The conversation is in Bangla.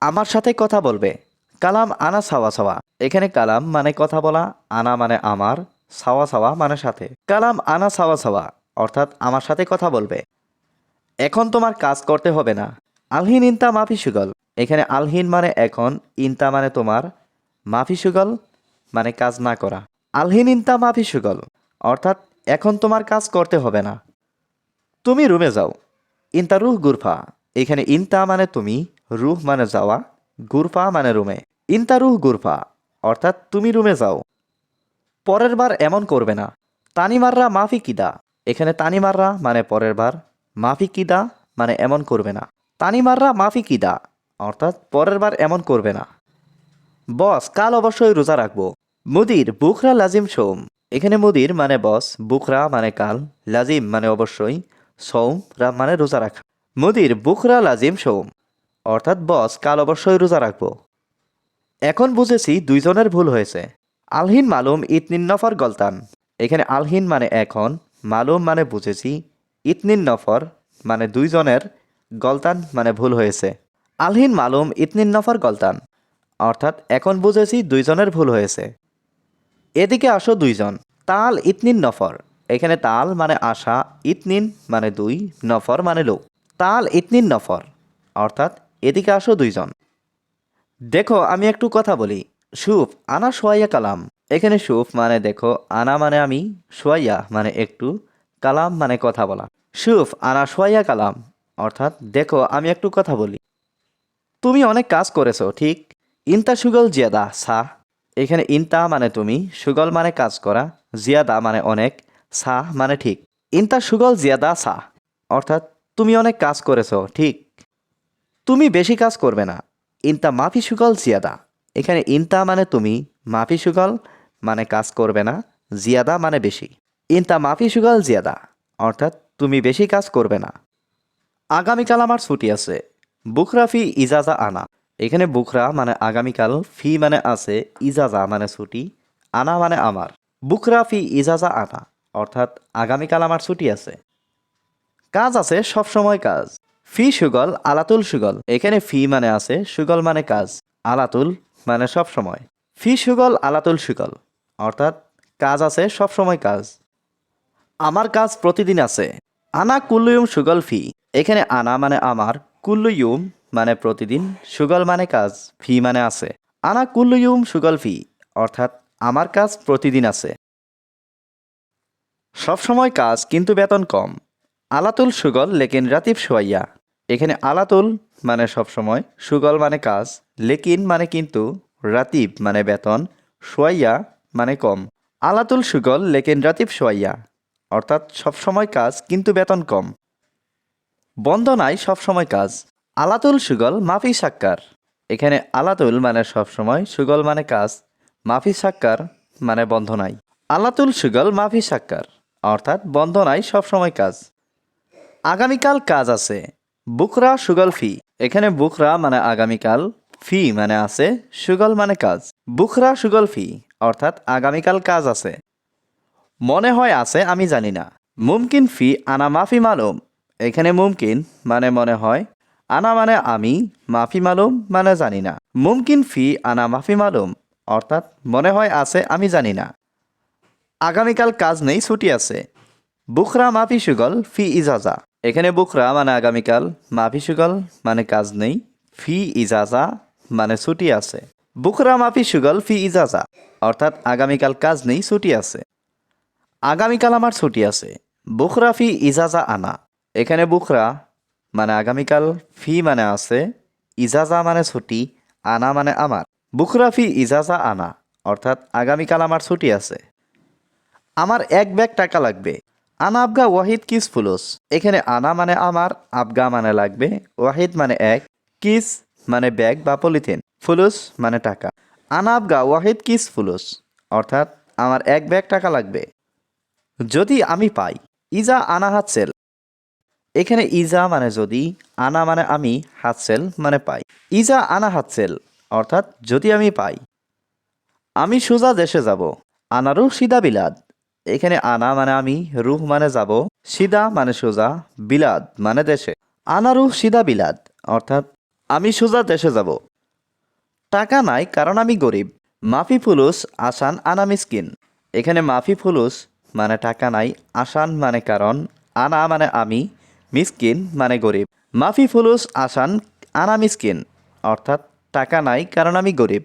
আমার সাথে কথা বলবে। কালাম আনা সাওয়া সাওয়া। এখানে কালাম মানে কথা বলা, আনা মানে আমার, সাওয়া সাওয়া মানে সাথে। কালাম আনা সাওয়া সাওয়া, অর্থাৎ আমার সাথে কথা বলবে। এখন তোমার কাজ করতে হবে না। আলহিন ইনতা মাফি সুগল। এখানে আলহিন মানে এখন, ইনতা মানে তোমার, মাফি সুগল মানে কাজ না করা। আলহিন ইনতা মাফি সুগল, অর্থাৎ এখন তোমার কাজ করতে হবে না। তুমি রুমে যাও। ইনতা রুহ গুরফা। এখানে ইনতা মানে তুমি রুহ মানে যাওয়া, গুরফা মানে রুমে। ইনতা রুহ গুরফা, অর্থাৎ তুমি রুমে যাও। পরের বার এমন করবে না। তানিমাররা মাফি কিদা। এখানে তানিমাররা মানে পরের বার, মাফি কিদা মানে এমন করবে না। তানিমাররা মাফি কিদা, অর্থাৎ পরের বার এমন করবে না। বস, কাল অবশ্যই রোজা রাখব। মুদির, বুখরা, লাজিম সোম। এখানে মুদির মানে বস, বুখরা মানে কাল, লাজিম মানে অবশ্যই সৌম মানে রোজা রাখা। মুদির, বুখরা, লাজিম সোম। অর্থাৎ বস কাল অবশ্যই রোজা রাখব। এখন বুঝেছি দুইজনের ভুল হয়েছে। আলহিন মালুম ইতনিন নফর গলতান। এখানে আলহিন মানে এখন, মালুম মানে বুঝেছি ইতনিন নফর মানে দুইজনের, গলতান মানে ভুল হয়েছে। আলহিন মালুম ইতনিন নফর গলতান। অর্থাৎ এখন বুঝেছি দুইজনের ভুল হয়েছে। এদিকে আসো দুইজন, তাল ইতনিন নফর। এখানে তাল মানে আশা ইতনিন মানে দুই, নফর মানে লোক। তাল ইতনিন নফর, অর্থাৎ এদিকে আসো দুইজন। দেখো, আমি একটু কথা বলি। সুফ, আনা সোয়াইয়া কালাম। এখানে সুফ মানে দেখো, আনা মানে আমি, সোয়াইয়া মানে একটু, কালাম মানে কথা বলা। সুফ, আনা সোয়াইয়া কালাম, অর্থাৎ দেখো, আমি একটু কথা বলি। তুমি অনেক কাজ করেছ, ঠিক? ইনতা সুগল জিয়াদা, সা। এখানে ইনতা মানে তুমি, সুগল মানে কাজ করা, জিয়াদা মানে অনেক, সা মানে ঠিক। ইনতা সুগল জিয়াদা, সা। অর্থাৎ তুমি অনেক কাজ করেছ, ঠিক? তুমি বেশি কাজ করবে না। ইনতা মাফি সুগল জিয়াদা। এখানে ইনতা মানে তুমি, মাফি সুগল মানে কাজ করবে না, জিয়াদা মানে বেশি। ইনতা মাফি সুগল জিয়াদা, অর্থাৎ তুমি বেশি কাজ করবে না। আগামীকাল আমার ছুটি আছে, বুখরা ফি ইজাজা আনা। এখানে বুখরা মানে আগামীকাল, ফি মানে আছে, ইজাজা মানে ছুটি, আনা মানে আমার। বুখরা ফি ইজাজা আনা, অর্থাৎ আগামীকাল আমার ছুটি আছে। কাজ আছে সব সময় কাজ। ফি সুগল, আলাতুল সুগল। এখানে ফি মানে আছে, সুগল মানে কাজ, আলাতুল মানে সব সময়। ফি সুগল, আলাতুল সুগল। অর্থাৎ কাজ আছে, সব সময় কাজ। আমার কাজ প্রতিদিন আছে। আনা কুল্লুয়ুম সুগল ফি। এখানে আনা মানে আমার, কুল্লুয়ুম মানে প্রতিদিন, সুগল মানে কাজ, ফি মানে আছে। আনা কুল্লুয়ুম সুগল ফি, অর্থাৎ আমার কাজ প্রতিদিন আছে। সবসময় কাজ, কিন্তু বেতন কম। আলাতুল সুগল, লেকিন রাতিব সোয়াইয়া এখানে আলাতুল মানে সবসময় সুগল মানে কাজ, লেকিন মানে কিন্তু রাতিব মানে বেতন, সোয়াইয়া মানে কম। আলাতুল, সুগল, লেকিন, রাতিব, সোয়াইয়া, অর্থাৎ সবসময় কাজ কিন্তু বেতন কম। বন্ধ নাই সবসময় কাজ। আলাতুল, সুগল, মাফি, সাক্কার। এখানে আলাতুল মানে সবসময় সুগল মানে কাজ, মাফি, সাক্কার মানে বন্ধ নাই আলাতুল, সুগল, মাফি, সাক্কার, অর্থাৎ বন্ধ নাই সবসময় কাজ। আগামীকাল কাজ আছে। বুকরা, সুগল ফি। এখানে বুকরা মানে আগামীকাল, ফি মানে আছে, সুগল মানে কাজ। বুকরা, সুগল ফি, অর্থাৎ আগামীকাল কাজ আছে। মনে হয় আছে, আমি জানি না। মুমকিন ফি, আনা মাফি মালুম। এখানে মুমকিন মানে মনে হয়, আনা মানে আমি, মাফি মালুম মানে জানি না। মুমকিন ফি, আনা মাফি মালুম, অর্থাৎ মনে হয় আছে, আমি জানি না। আগামীকাল কাজ নেই, ছুটি আছে। বুখরা মাফি, সুগল, ফি, ইজাজা। এখানে বুখরা মানে আগামীকাল মাফি সুগল মানে কাজ নেই, ফি ইজাজা মানে ছুটি আছে। বুকরা মাফি সুগল ফি ইজাজা, অর্থাৎ আগামীকাল কাজ নেই, ছুটি আছে। আগামীকাল আমার ছুটি আছে। বুখরা, ফি ইজাজা আনা। এখানে বুখরা মানে আগামীকাল, ফি মানে আছে, ইজাজা মানে ছুটি, আনা মানে আমার। বুখরা, ফি ইজাজা আনা, অর্থাৎ আগামীকাল আমার ছুটি আছে। আমার এক ব্যাগ টাকা লাগবে। আনা আবগা ওয়াহিদ কিস ফুলুস। এখানে আনা মানে আমার, আবগা মানে লাগবে, ওয়াহিদ মানে এক, কিস মানে ব্যাগ বা পলিথিন, ফুলুস মানে টাকা। আনা আবগা ওয়াহিদ কিস ফুলুস, অর্থাৎ আমার এক ব্যাগ টাকা লাগবে। যদি আমি পাই, ইজা আনা হাতসেল। এখানে ইজা মানে যদি, আনা মানে আমি হাতসেল মানে পাই। ইজা আনা হাতসেল, অর্থাৎ যদি আমি পাই, আমি সোজা দেশে যাব আনারু সিদা বিলাদ এখানে আনা মানে আমি, রুহ মানে যাব, সিদা মানে সোজা, বিলাদ মানে দেশে। আনারু সিদা, বিলাদ, অর্থাৎ আমি সোজা দেশে যাব। টাকা নাই, কারণ আমি গরিব। মাফি ফুলুস, আসান, আনা মিসকিন। এখানে মাফি ফুলুস মানে টাকা নাই, আসান মানে কারণ, আনা মানে আমি, মিসকিন মানে গরিব। মাফি ফুলুস, আসান, আনা মিসকিন, অর্থাৎ টাকা নাই, কারণ আমি গরিব।